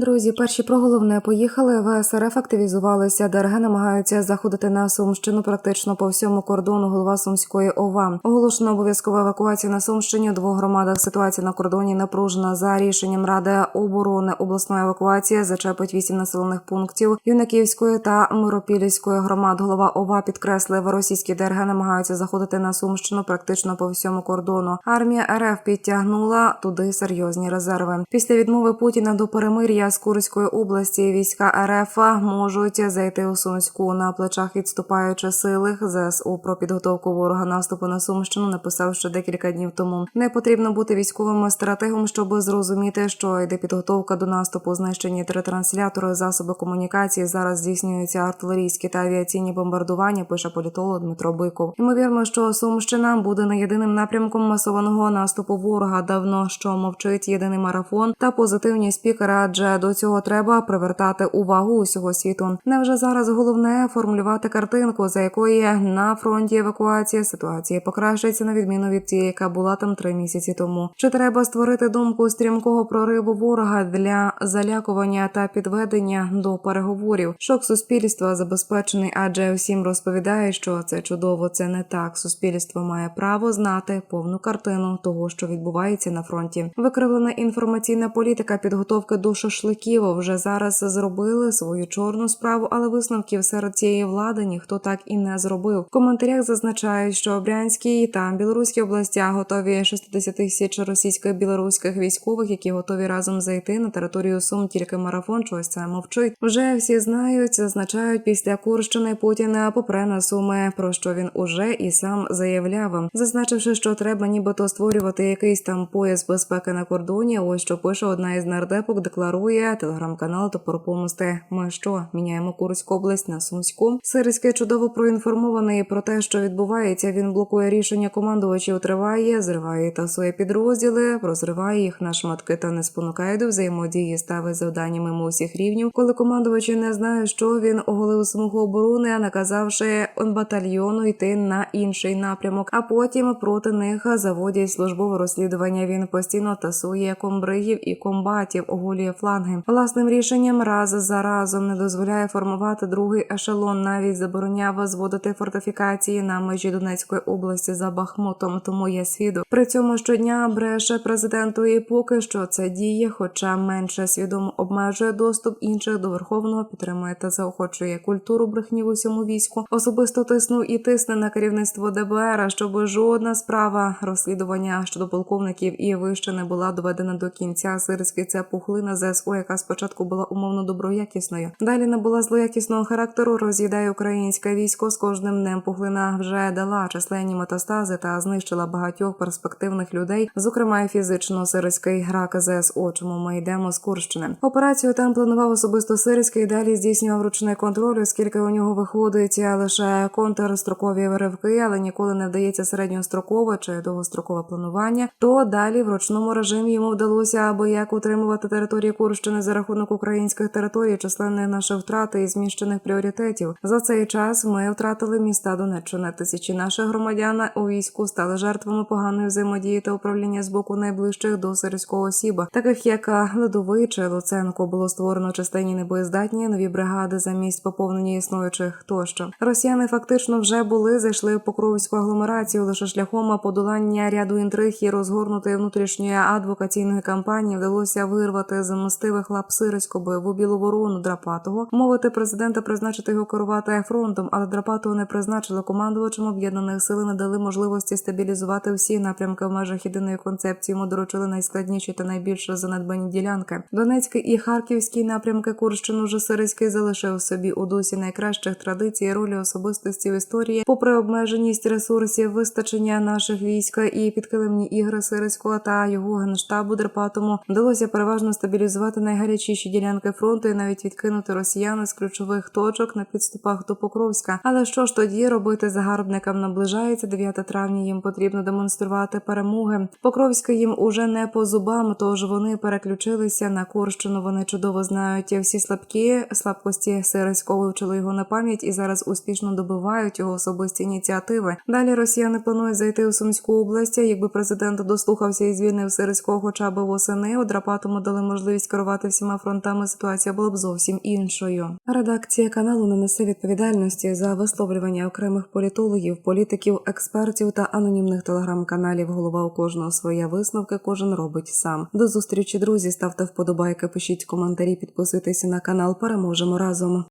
Друзі, перші про головне поїхали. ВСРФ активізувалися. ДРГ намагаються заходити на Сумщину практично по всьому кордону. Голова Сумської ОВА оголошено обов'язкова евакуація на Сумщині. У двох громадах ситуація на кордоні напружена. За рішенням Ради оборони обласної евакуації зачепить вісім населених пунктів Юнаківської та Миропілівської громад. Голова ОВА підкреслив, російські ДРГ намагаються заходити на Сумщину практично по всьому кордону. Армія РФ підтягнула туди серйозні резерви. Після відмови Путіна до перемир'я з Курської області війська РФ можуть зайти у Сумську на плечах відступаючи сили. ЗСУ про підготовку ворога наступу на Сумщину написав ще декілька днів тому. Не потрібно бути військовим стратегом, щоб зрозуміти, що йде підготовка до наступу. Знищені три транслятори, засоби комунікації. Зараз здійснюються артилерійські та авіаційні бомбардування. Пише політолог Дмитро Биков. Ймовірно, що Сумщина буде не єдиним напрямком масованого наступу ворога. Давно що мовчить єдиний марафон та позитивні спікери, адже до цього треба привертати увагу усього світу. Невже зараз головне формулювати картинку, за якої на фронті евакуація ситуація покращиться на відміну від тієї, яка була там три місяці тому? Чи треба створити думку стрімкого прориву ворога для залякування та підведення до переговорів? Шок суспільства забезпечений, адже всім розповідає, що це чудово, це не так. Суспільство має право знати повну картину того, що відбувається на фронті. Викривлена інформаційна політика підготовки до шашликів вже зараз зробили свою чорну справу, але висновків серед цієї влади ніхто так і не зробив. В коментарях зазначають, що Брянській та Білоруській областях готові 60 тисяч російсько-білоруських військових, які готові разом зайти на територію Сум. Тільки марафон чогось це мовчить. Вже всі знають, зазначають після Курщини Путіна попре на суми, про що він уже і сам заявляв, зазначивши, що треба нібито створювати якийсь там пояс безпеки на кордоні. Ось що пише одна із нардепок, декларує телеграм-канал Топор помсти. Ми що міняємо Курську область на Сумську? Сирський чудово проінформований про те, що відбувається. Він блокує рішення командувачів. Триває, зриває та своє підрозділи, розриває їх на шматки та не спонукає до взаємодії, ставить завдання мимо усіх рівнів. Коли командувачі не знають, що він оголив смугу оборони, наказавши батальйону йти на інший напрямок. А потім проти них заводять службове розслідування. Він постійно тасує комбригів і комбатів, оголює фланги. Власним рішенням раз за разом не дозволяє формувати другий ешелон. Навіть забороняв зводити фортифікації на межі Донецької області за Бахмутом. Тому я свідок. При цьому щодня бреше президенту і поки що це діє, хоча менше свідомо обмежує доступ інших до верховного підтримує та заохочує культуру брехні в усьому війську. Особисто тиснув і тисне на керівництво ДБР, щоб жодна справа розслідування щодо полковників і вище не була доведена до кінця. Сирський це пухлина ЗСУ, яка спочатку була умовно доброякісною. Далі набула злоякісного характеру. Роз'їдає українське військо з кожним днем. Пухлина вже дала численні метастази та знищила багатьох перспективних людей, зокрема і фізично сирський грак ЗСУ. Чому ми йдемо з Курщини? Операцію там планував особисто сирський. Далі здійснював ручний контроль, оскільки у нього виходить лише контрстрокові виривки, але ніколи не вдається середньострокове чи довгострокове планування. То далі в ручному режимі йому вдалося аби як утримувати території Курщини за рахунок українських територій, численних наших втрати і зміщених пріоритетів. За цей час ми втратили міста Донеччини. Тисячі наших громадян у війську стали жертвами поганої взаємодії та управління з боку найближчих до сирського осіба, таких як Ледовий чи Луценко, було створено частині небоєздатні нові бригади замість поповнення існуючих тощо. Росіяни фактично вже були зайшли в покровську агломерацію лише шляхом подолання ряду інтриг і розгорнутої внутрішньої адвокаційної кампанії вдалося вирвати з мостивих лап Сириську бойову білу ворону Драпатого, мовити президента призначити його керувати фронтом, але Драпатого не призначили командувачем об'єднаних сил, не дали можливості стабілізувати всі напрямки в межах єдиної концепції. Йому доручили найскладніші та найбільш занедбані ділянки. Донецький і Харківський напрямки Курщину вже Сириський залишив собі у дусі найкращих традицій ролі особистості в історії, попри обмеженість ресурсів, вистачення наших військ і підкилимні ігри Сириського та його генштабу Драпатому вдалося переважно стабілізувати найгарячіші ділянки фронту і навіть відкинути росіян з ключових точок на підступах до Покровська. Але що ж тоді робити загарбникам наближається 9 травня. Їм потрібно демонструвати перемоги. Покровська їм уже не по зубам, тож вони переключилися на Курщину. Вони чудово знають всі слабкі слабкості Сириського вивчили його на пам'ять і зараз успішно добивають його особисті ініціативи. Далі росіяни планують зайти у Сумську область. Якби президент дослухався і звільнив Сириського хоча б восени, у Драпатому дали можливість керувати керувати всіма фронтами, ситуація була б зовсім іншою. Редакція каналу не несе відповідальності за висловлювання окремих політологів, політиків, експертів та анонімних телеграм-каналів. Голова у кожного своя висновки, кожен робить сам. До зустрічі, друзі. Ставте вподобайки, пишіть коментарі, підписуйтесь на канал. Переможемо разом.